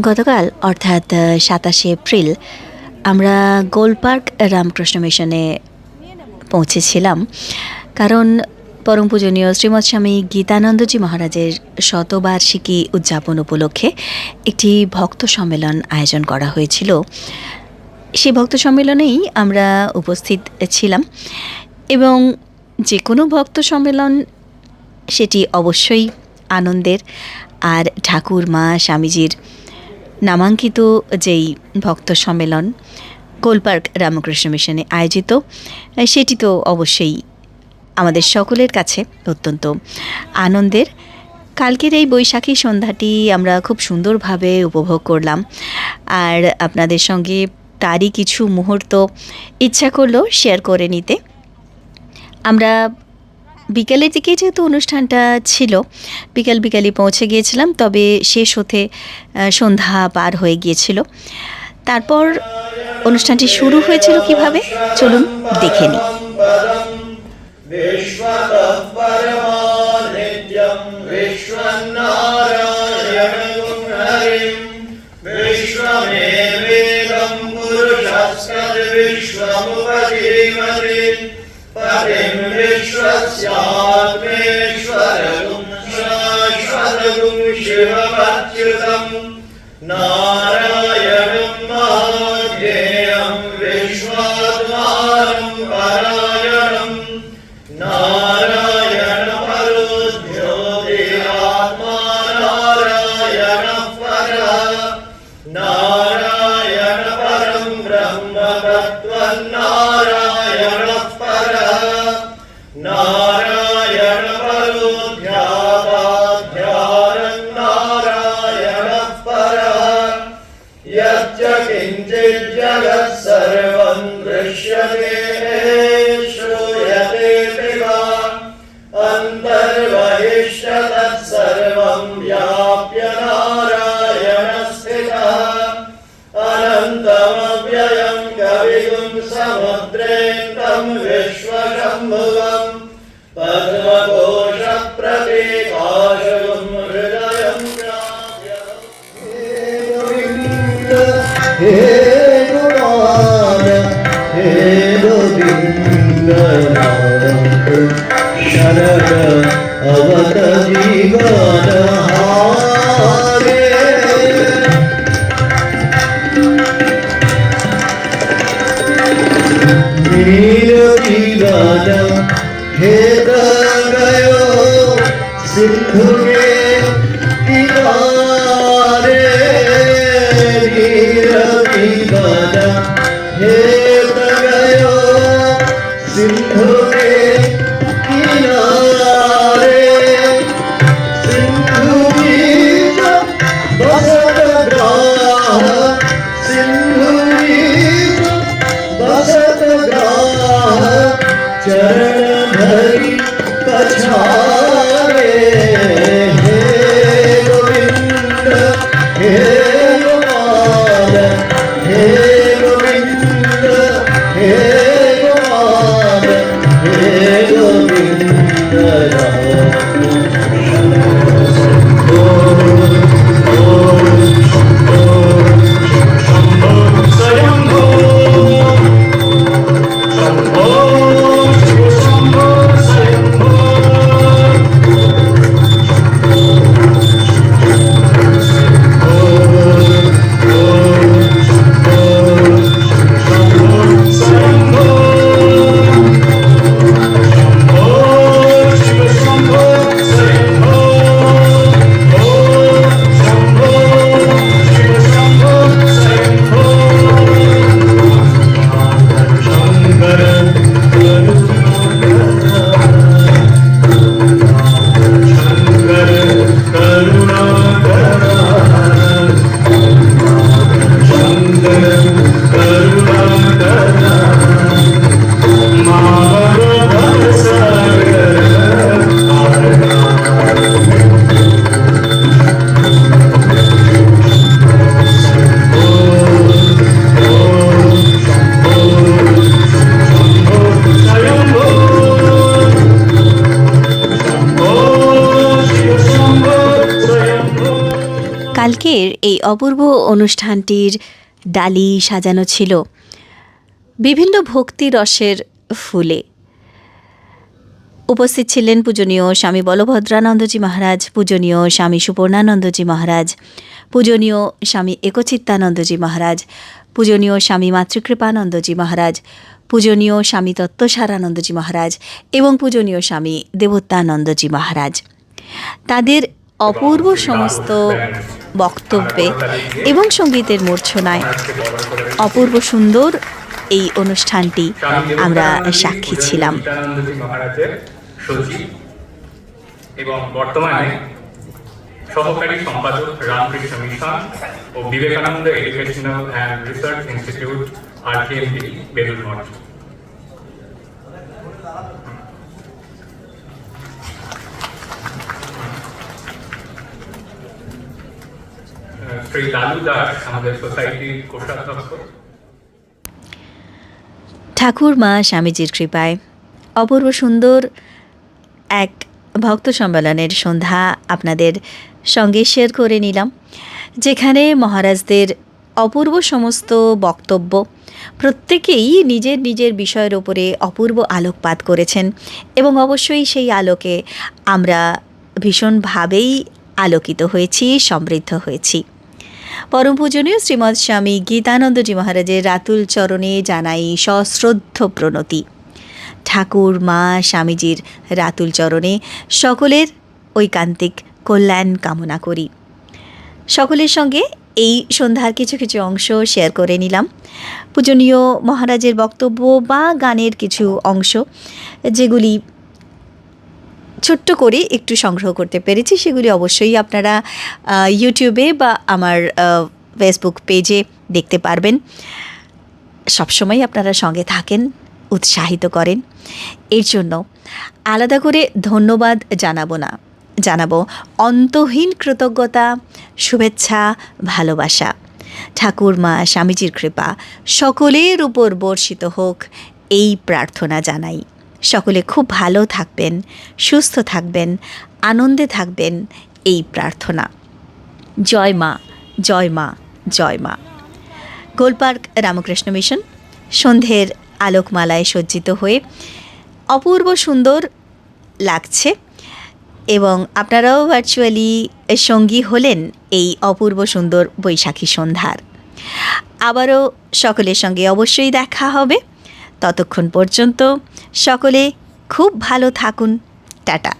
গতকাল, অর্থাৎ সাতাশে এপ্রিল, আমরা গোলপার্ক রামকৃষ্ণ মিশনে পৌঁছেছিলাম। কারণ, পরম পূজনীয় শ্রীমৎ স্বামী গীতানন্দজি মহারাজের শতবার্ষিকী উদযাপন উপলক্ষে একটি ভক্ত সম্মেলন আয়োজন করা হয়েছিল। সেই ভক্ত সম্মেলনেই আমরা উপস্থিত ছিলাম এবং যে কোনো ভক্ত সম্মেলন, সেটি অবশ্যই আনন্দের। আর ঠাকুর, মা, স্বামীজির নামাঙ্কিত যেই ভক্ত সম্মেলন, গোলপার্ক রামকৃষ্ণ মিশনে আয়োজিত, সেটি তো অবশ্যই আমাদের সকলের কাছে অত্যন্ত আনন্দের। কালকের এই বৈশাখী সন্ধ্যাটি আমরা খুব সুন্দরভাবে উপভোগ করলাম। আর আপনাদের সঙ্গে তারই কিছু মুহূর্ত ইচ্ছা করল শেয়ার করে নিতে। আমরা বিকেলের দিকে যেহেতু অনুষ্ঠানটা ছিল বিকেল বিকেলই পৌঁছে গিয়েছিলাম তবে শেষ হতে আহ, সন্ধ্যা পার হয়ে গিয়েছিল তারপর অনুষ্ঠানটি শুরু হয়েছিল কিভাবে চলুন দেখে নিই विश्वतः परमानित्यम् विश्वनारायणगुं हरिम् विश्वमेवेदम् पुरुषस्कर्विश्वमुपजीवति पतिम् विश्वस्यात्मेश्वरगुं शाश्वतगुं शिवमच्युतम् नारायणम् यच्च किञ्चित् जगत् सर्वं दृश्यते श्रूयते पिबा। अन्तर्बहिश्च तत्सर्वं व्याप्य नारायणस्थितः अनन्तमव्ययं कविगुं समुद्रेन्दं विश्वशम्भुवम् Hey আজকের এই অপূর্ব অনুষ্ঠানটির ডালি সাজানো ছিল। বিভিন্ন ভক্তি রসের ফুলে। উপস্থিত ছিলেন পূজনীয় স্বামী বলভদ্রানন্দজি মহারাজ, পূজনীয় স্বামী সুপর্ণানন্দজি মহারাজ, পূজনীয় স্বামী একচিত্তানন্দজি মহারাজ, পূজনীয় স্বামী মাতৃকৃপানন্দজি মহারাজ, পূজনীয় স্বামী তত্ত্বসারানন্দজি মহারাজ এবং পূজনীয় স্বামী দেবোত্তানন্দজি মহারাজ। তাদের অপূর্ব সমস্ত বক্তব্যে এবং সঙ্গীতের মূর্ছনায়। অপূর্ব সুন্দর এই অনুষ্ঠানটি আমরা সাক্ষী ছিলাম। এবং বর্তমানে সহকারী সম্পাদক Ramakrishna mission O Vivekananda educational and research institute, RKMD Belur Math. Shri Lalu Das আমাদের সোসাইটির কোষাধ্যক্ষ। ঠাকুর মা স্বামীজির কৃপায় অপূর্ব সুন্দর এক ভক্ত সম্মেলনের সন্ধ্যা আপনাদের সঙ্গে শেয়ার করে নিলাম, যেখানে মহারাজদের অপূর্ব সমস্ত বক্তব্য প্রত্যেকেই নিজের নিজের বিষয়ের ওপরে অপূর্ব আলোকপাত করেছেন এবং অবশ্যই সেই আলোকে আমরা ভীষণভাবেই আলোকিত হয়েছি, সমৃদ্ধ হয়েছি। পরম পূজনীয় শ্রীমৎ স্বামী গীতানন্দজি মহারাজের রাতুল চরণে জানাই সশ্রদ্ধ প্রণতি। ঠাকুর, মা, স্বামীজির রাতুল চরণে সকলের ঐকান্তিক কল্যাণ কামনা করি। সকলের সঙ্গে এই সন্ধ্যার কিছু কিছু অংশ শেয়ার করে নিলাম। পূজনীয় মহারাজের বক্তব্য বা গানের কিছু অংশ, যেগুলি ছোট্ট করে একটু সংগ্রহ করতে পেরেছি। সেগুলি অবশ্যই আপনারা ইউটিউবে বা আমার ফেসবুক পেজে দেখতে পারবেন। সবসময় আপনারা সঙ্গে থাকেন, উৎসাহিত করেন। এর জন্য আলাদা করে ধন্যবাদ জানাব না। জানাব অন্তহীন কৃতজ্ঞতা, শুভেচ্ছা, ভালোবাসা। ঠাকুর মা স্বামীজির কৃপা সকলের উপর বর্ষিত হোক, এই প্রার্থনা জানাই। সকলে খুব ভালো থাকবেন, সুস্থ থাকবেন, আনন্দে থাকবেন এই প্রার্থনা। জয় মা জয় মা জয় মা। গোলপার্ক রামকৃষ্ণ মিশন। সন্ধ্যের আলোকমালায় সজ্জিত হয়ে অপূর্ব সুন্দর লাগছে এবং আপনারাও ভার্চুয়ালি সঙ্গী হলেন এই অপূর্ব সুন্দর বৈশাখী সন্ধ্যার। আবারও সকলের সঙ্গে অবশ্যই দেখা হবে। ততক্ষণ পর্যন্ত সকলে খুব ভালো থাকুন। টাটা।